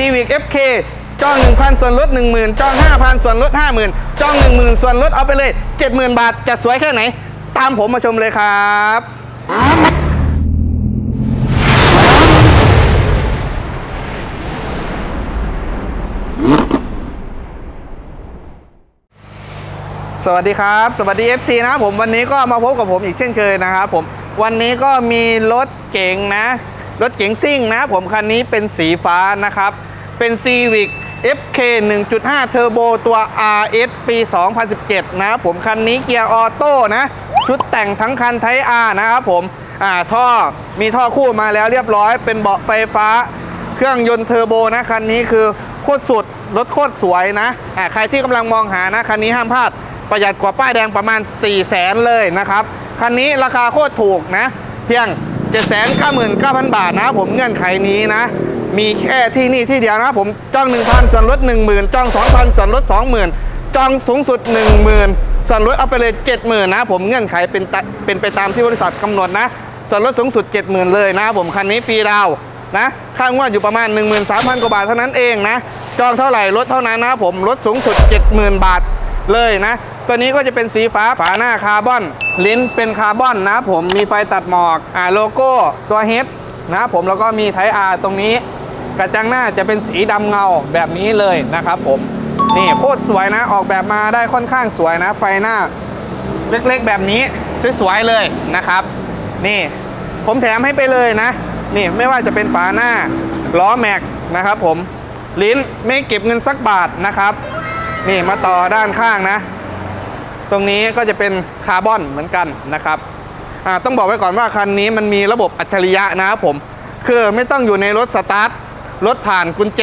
Civic FK จอง 1,000 ส่วนลด 10,000 จอง 5,000 ส่วนลด 50,000 จอง 10,000 ส่วนลดเอาไปเลย 70,000 บาท จะสวยแค่ไหน ตามผมมาชมเลยครับสวัสดีครับ สวัสดี FC นะครับผมวันนี้ก็มาพบกับผมอีกเช่นเคยนะครับผมวันนี้ก็มีรถเก๋งนะ รถเก๋งซิ่งนะผมคันนี้เป็นสีฟ้านะครับ เป็น Civic FK 1.5 Turbo ตัว RS ปี 2017 นะครับผมคันนี้เกียร์ออโต้นะ ชุดแต่งทั้งคันไทย R นะครับผมอ่าท่อมีท่อคู่มาแล้วเรียบร้อย เป็นเบาะไฟฟ้า เครื่องยนต์เทอร์โบนะ คันนี้คือโคตรสุด รถโคตรสวยนะอ่าใครที่กำลังมองหานะ คันนี้ห้ามพลาด ประหยัดกว่าป้ายแดงประมาณ 4 0 0แสนเลยนะครับ คันนี้ราคาโคตรถูกนะ เพียง 7 9 9 0 0 0 บาทนะผมเงื่อนไขนี้นะ มีแค่ที่นี่ที่เดียวนะผมจ้อง 1,000 ส่วนลด 10,000จ้อง 2,000 ส่วนลด 20,000จ้องสูงสุด 10,000 ส่วนลดเอาไปเลย70,000นะผมเงื่อนไขเป็นเป็นไปตามที่บริษัทกำหนดนะ ส่วนลดสูงสุด 70,000 เลยนะผมคันนี้ฟรีดาวน์นะค่างวดอยู่ประมาณ 13,000 กว่าบาทเท่านั้นเองนะจองเท่าไหร่ลดเท่านั้นนะผมลดสูงสุด 70,000 บาทเลยนะ ตัวนี้ก็จะเป็นสีฟ้าฝาหน้าคาร์บอน ลิ้นเป็นคาร์บอนนะผมมีไฟตัดหมอกอ่าโลโก้ตัวเฮดนะผมแล้วก็มีไทอาร์ตรงนี้ กระจังหน้าจะเป็นสีดำเงาแบบนี้เลยนะครับผมนี่โคตรสวยนะออกแบบมาได้ค่อนข้างสวยนะ ไฟหน้าเล็กๆแบบนี้สวยๆเลยนะครับ นี่ผมแถมให้ไปเลยนะ นี่ไม่ว่าจะเป็นฝาหน้าล้อแม็กนะครับผมลิ้นไม่เก็บเงินสักบาทนะครับ นี่มาต่อด้านข้างนะ ตรงนี้ก็จะเป็นคาร์บอนเหมือนกันนะครับต้องบอกไว้ก่อนว่าคันนี้มันมีระบบอัจฉริยะนะครับผม คือไม่ต้องอยู่ในรถสตาร์ท รถผ่านกุญแจ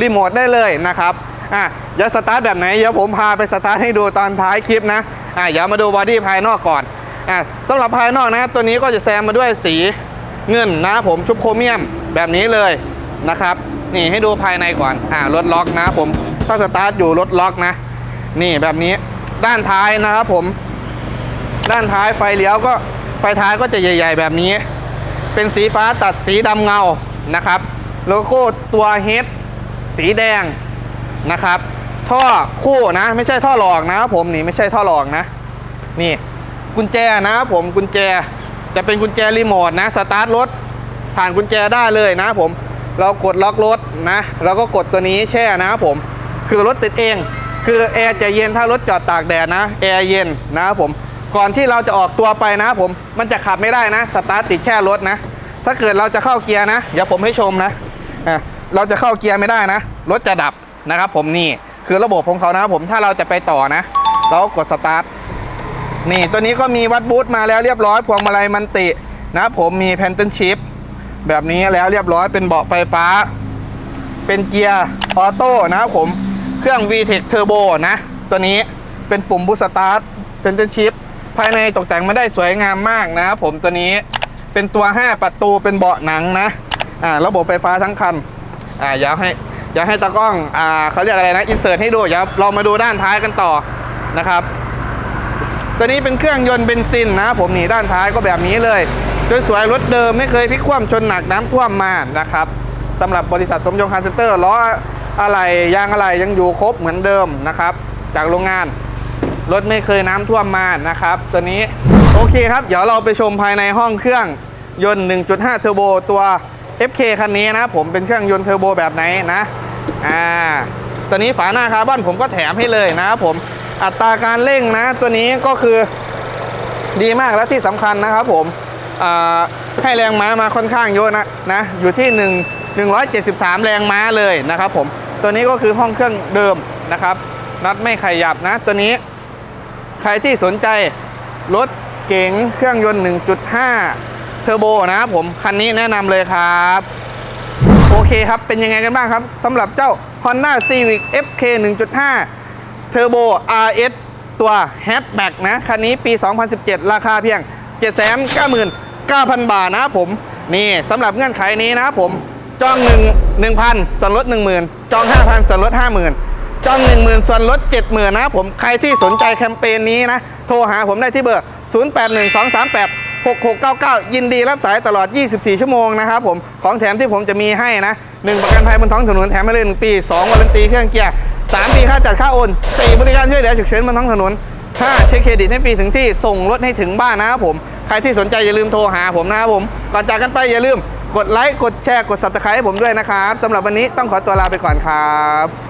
รีโมทได้เลยนะครับอะเดี๋ยวสตาร์ทแบบไหนเดี๋ยวผมพาไปสตาร์ทให้ดูตอนท้ายคลิปนะอะเดี๋ยวมาดูบอดี้ภายนอกก่อนอะสำหรับภายนอกนะตัวนี้ก็จะแซมมาด้วยสีเงินนะผมชุบโครเมียมแบบนี้เลยนะครับนี่ให้ดูภายในก่อนอ่ารถล็อกนะผมถ้าสตาร์ทอยู่รถล็อกนะ นี่แบบนี้ด้านท้ายนะครับผม ด้านท้ายไฟเลี้ยวก็ไฟท้ายก็จะใหญ่ ๆ แบบนี้ เป็นสีฟ้าตัดสีดำเงานะครับ โลโก้ตัวเฮดสีแดงนะครับ ท่อคู่นะไม่ใช่ท่อหลอกนะครับผมนี่ไม่ใช่ท่อหลอกนะ นี่กุญแจนะครับผมกุญแจจะเป็นกุญแจรีโมทนะสตาร์ทรถผ่านกุญแจได้เลยนะผมเรากดล็อกรถนะเราก็กดตัวนี้แช่นะครับผม คือรถติดเอง คือแอร์จะเย็นถ้ารถจอดตากแดดนะแอร์เย็นนะครับผมก่อนที่เราจะออกตัวไปนะผมมันจะขับไม่ได้นะสตาร์ทติดแช่รถนะ ถ้าเกิดเราจะเข้าเกียร์นะเดี๋ยวผมให้ชมนะ เราจะเข้าเกียร์ไม่ได้นะ รถจะดับนะครับผมนี่คือระบบของเขานะครับผมถ้าเราจะไปต่อนะ เรากดสตาร์ทนี่ตัวนี้ก็มีวัดบูทมาแล้วเรียบร้อยพวงมาลัยมันตินะครับผมมีแพนเทนชิพแบบนี้แล้วเรียบร้อยเป็นเบาะไฟฟ้า เป็นเกียร์ออโต้นะครับผมเครื่อง VTEC Turbo นะ ตัวนี้เป็นปุ่มบูสตาร์ทแพนเทนชิพภายในตกแต่งมาได้สวยงามมากนะครับผมตัวนี้เป็นตัว 5 ประตูเป็นเบาะหนังนะ อ่าระบบไฟฟ้าทั้งคันอ่าอยากให้อยากให้ตากล้องอ่าเขาเรียกอะไรนะอินเสิร์ตให้ดูเดี๋ยวเรามาดูด้านท้ายกันต่อนะครับ ตัวนี้เป็นเครื่องยนต์เบนซินนะ ผมนี่ด้านท้ายก็แบบนี้เลยสวยๆรถเดิมไม่เคยพลิกคว่ำชนหนักน้ำท่วมมานะครับสำหรับบริษัทสมยงคาร์เซนเตอร์ล้ออะไรยางอะไรยังอยู่ครบเหมือนเดิมนะครับ จากโรงงานรถไม่เคยน้ำท่วมมานะครับ ตัวนี้โอเคครับ เดี๋ยวเราไปชมภายในห้องเครื่องยนต์ 1.5 เทอร์โบตัว FK คันนี้นะผมเป็นเครื่องยนต์เทอร์โบแบบไหนนะอ่าตัวนี้ฝาหน้าคาร์บอนผมก็แถมให้เลยนะครับผมอัตราการเร่งนะ ตัวนี้ก็คือดีมากและที่สำคัญนะครับผมให้แรงม้ามาค่อนข้างเยอะนะนะอยู่ที่ 1 173 แรงม้าเลยนะครับผมตัวนี้ก็คือห้องเครื่องเดิมนะครับ นัดไม่ขยับนะ ตัวนี้ใครที่สนใจรถเก๋งเครื่องยนต์ 1.5 เทอร์โบนะครับผมคันนี้แนะนำเลยครับ โอเคครับ เป็นยังไงกันบ้างครับสำหรับเจ้า Honda Civic FK 1.5 Turbo RS ตัว Hatchback นะ คันนี้ปี 2017 ราคาเพียง 799,000 บาทนะผม นี่สำหรับเงื่อนไขนี้นะผม จอง 1 1,000 ส่วนลด 10,000 จอง 5,000 ส่วนลด 50,000 จอง 10,000 ส่วนลด 70,000 นะผม ใครที่สนใจแคมเปญนี้นะ โทรหาผมได้ที่เบอร์ 081238 6699 ยินดีรับสายตลอด 24 ชั่วโมงนะครับผม ของแถมที่ผมจะมีให้นะ 1 ประกันภัยบนท้องถนนแถมให้เลย 1 ปี 2วารันตีเครื่องเกียร์ 3 ปีค่าจัดค่าโอน 4 บริการช่วยเหลือฉุกเฉินบนท้องถนน 5 เช็คเครดิตให้ฟรีถึงที่ ส่งรถให้ถึงบ้านนะครับผม ใครที่สนใจอย่าลืมโทรหาผมนะครับผม ก่อนจากกันไปอย่าลืมกดไลค์ กดแชร์ กด subscribe ให้ผมด้วยนะครับสำหรับวันนี้ต้องขอตัวลาไปก่อนครับ